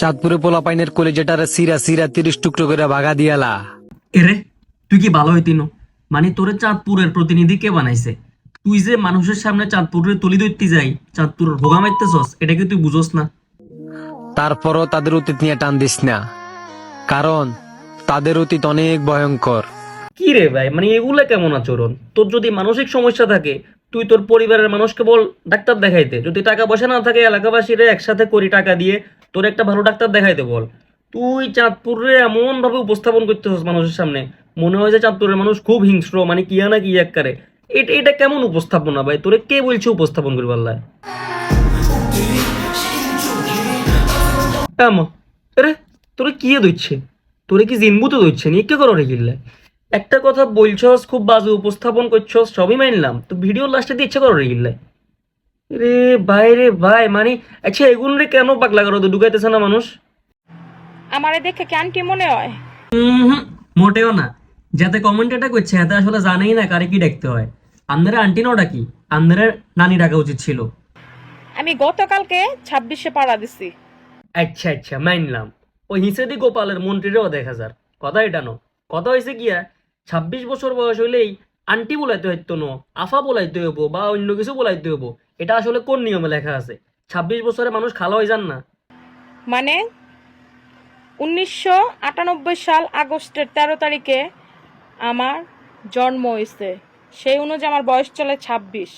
চাঁদপুরে পোলা পাইনের কোলে যেটারে সিরা সিরা তিরিশ টুকরো করে ভাগা দিয়ালা। এরে তুই কি ভালো হইতিনো? মানে তোরে চাঁদপুরের প্রতিনিধি কে বানাইছে? তুই যে মানুষের সামনে চাঁদপুরের তুলি ধরতে যাই চাঁদপুরের ভোগা মারতেছস এটা কি তুই বুঝোস না? তারপরও তাদের অতীত নিয়ে টান দিস না। কারণ তাদের অতীত অনেক ভয়ঙ্কর। কি রে ভাই মানে এগুলা কেমন আচরণ? তোর যদি মানসিক সমস্যা থাকে তুই তোর পরিবারের মানুষকে বল ডাক্তার দেখাইতে। যদি টাকা পয়সা না থাকে এলাকাবাসীরা একসাথে করি টাকা দিয়ে তোর একটা ভালো ডাক্তার দেখাইতে বল। তুই চাঁদপুরে এমন ভাবে উপস্থাপন করতেছিস মানুষের সামনে। মনে হয় যে চাঁদপুরের মানুষ খুব হিংস্র মানে কিয়া না কি এককারে। এটা এটা কেমন উপস্থাপনা ভাই? তোরে কে বলছে উপস্থাপন করি পাল্লায় এমন আরে, তোরে কি দিচ্ছে তোরে কি জিনবুতে দিচ্ছে নি কে করো রে একটা কথা বলছস, খুব বাজে উপস্থাপন করছস, সবই মানলাম তো ভিডিও লাস্টে দিয়ে ইচ্ছা করো রে গিল্লা। রে ভাই রে ভাই মানে আচ্ছা এগুলো রে কেন পাগলা করো তো ঢুকাইতেছে না মানুষ? আমারে দেখে কি আন্টি মনে হয়? উম মোটেও না। যাতে কমেন্ট এটা করছে হাতে আসলে জানেই না কারে কি দেখতে হয়। আপনারা আন্টি নাও ডাকি আপনারা নানি ডাকা উচিত ছিল। আমি গতকালকে ছাব্বিশে পাড়া দিছি। আচ্ছা আচ্ছা মানলাম ওই হিসেদি গোপালের মন্ত্রীরও দেখা যার। কথা এটা নো কথা হয়েছে গিয়া ছাব্বিশ বছর বয়স হইলেই আন্টি বলাইতে হইতো নো আফা বলাইতে হইব বা অন্য কিছু বলাইতে হইব। এটা আসলে কোন নিয়মে লেখা আছে? ছাব্বিশ বছরে মানুষ খালা হয়ে যান না। মানে? উনিশশো আটানব্বই সাল আগস্টের তেরো তারিখে আমার জন্ম হয়েছে। সেই অনুযায়ী আমার বয়স চলে ছাব্বিশ।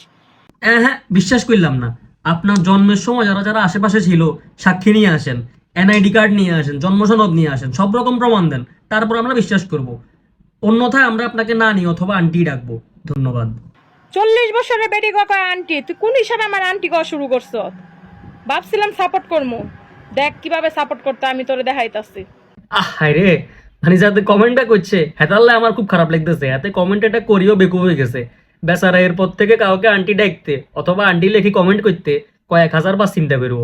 হ্যাঁ হ্যাঁ বিশ্বাস করলাম না। আপনার জন্মের সময় যারা যারা আশেপাশে ছিল সাক্ষী নিয়ে আসেন এনআইডি কার্ড নিয়ে আসেন জন্ম সনদ নিয়ে আসেন সব রকম প্রমাণ দেন তারপর আমরা বিশ্বাস করব। অন্যথায় আমরা আপনাকে নানি অথবা আন্টি ডাকবো। ধন্যবাদ। চল্লিশ বছরের বেটি কাকা আন্টি, তুই কোন হিসাবে আমার আন্টি গা শুরু করছ? ভাবছিলাম সাপোর্ট করব দেখ কীভাবে সাপোর্ট করতে আমি তোরে দেখাইতাছি। আহ, হায় রে। মানে যাতে কমেন্টটা করছে হেতাল্লা আমার খুব খারাপ লাগতেছে। এতে কমেন্ট এটা করিও বেকুব হয়ে গেছে। বেচারা এরপর থেকে কাউকে আন্টি ডাকতে অথবা আন্টি লেখি কমেন্ট করতে কয়েক হাজার বার চিন্তা করব।